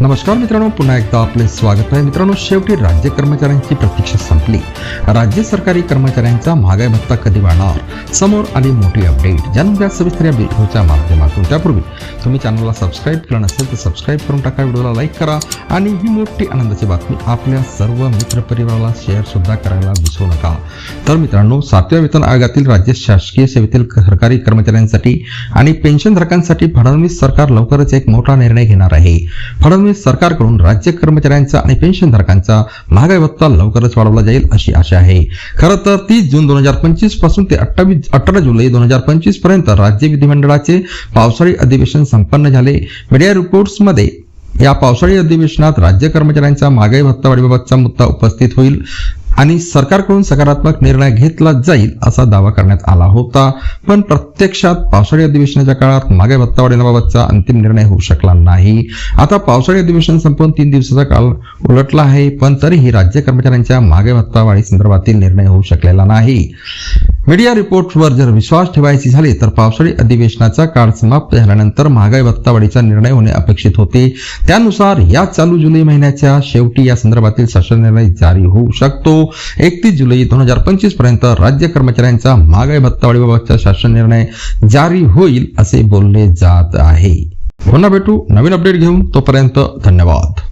नमस्कार मित्रांनो पुन्हा एकदा आपले स्वागत आहे. मित्रांनो शेवटी राज्य कर्मचाऱ्यांची प्रतीक्षा संपली. राज्य सरकारी कर्मचाऱ्यांचा महागाई भत्ता कधी वाढणार? समोर आली मोठी अपडेट ज्यानुसार सविस्तर या व्हिडिओच्या माध्यमातून. त्यापूर्वी तुम्ही चॅनलला सबस्क्राईब केलं नसेल तर सबस्क्राईब करून टाका. व्हिडिओला लाईक करा. आणि ही मोठी आनंदाची बातमी आपल्या सर्व मित्रपरिवाराला शेअर सुद्धा करायला विसरू नका. तर मित्रांनो सातव्या वेतन आयोगातील राज्य शासकीय सेवेतील सरकारी कर्मचाऱ्यांसाठी आणि पेन्शनधारकांसाठी फडणवीस सरकार लवकरच एक मोठा निर्णय घेणार आहे. फडणवीस सरकारकडून राज्य कर्मचाऱ्यांचा आणि पेन्शनधारकांचा महागाई भत्ता लवकरच वाढवला जाईल अशी आशा आहे. खरं तर तीस जून दोन हजार पंचवीसपासून ते अठ्ठावीस अठरा जुलै दोन हजार पंचवीसपर्यंत राज्य विधिमंडळाचे पावसाळी अधिवेशन संपन्न झाले. मीडिया रिपोर्ट्समध्ये या पावसाळी अधिवेशनात राज्य कर्मचाऱ्यांचा महागाई भत्ता वाढीबाबतचा मुद्दा उपस्थित होईल. आणि सरकारकडून सकारात्मक निर्णय घेतला जाईल असा दावा करण्यात आला होता. पण प्रत्यक्षात पावसाळी अधिवेशनाच्या काळात मागे भत्ता वाढवण्याबाबतचा अंतिम निर्णय होऊ शकला नाही. आता पावसाळी अधिवेशन संपून तीन दिवसाचा काळ उलटला आहे पण तरीही राज्य कर्मचाऱ्यांच्या मागे भत्ता वाढी संदर्भातील निर्णय होऊ शकलेला नाही. मीडिया रिपोर्टवर जर विश्वास ठेवायची झाली तर पावसाळी अधिवेशनाचा काळ समाप्त झाल्यानंतर महागाई भत्तावाढीचा निर्णय होणे अपेक्षित होते. त्यानुसार या चालू जुलै महिन्याच्या शेवटी या संदर्भातील शासन निर्णय जारी होऊ शकतो. एकतीस जुलै दोन हजार पंचवीसपर्यंत राज्य कर्मचाऱ्यांचा महागाई भत्तावाढीबाबतचा शासन निर्णय जारी होईल असे बोलले जात आहे. पुन्हा भेटू नवीन अपडेट घेऊन तोपर्यंत धन्यवाद.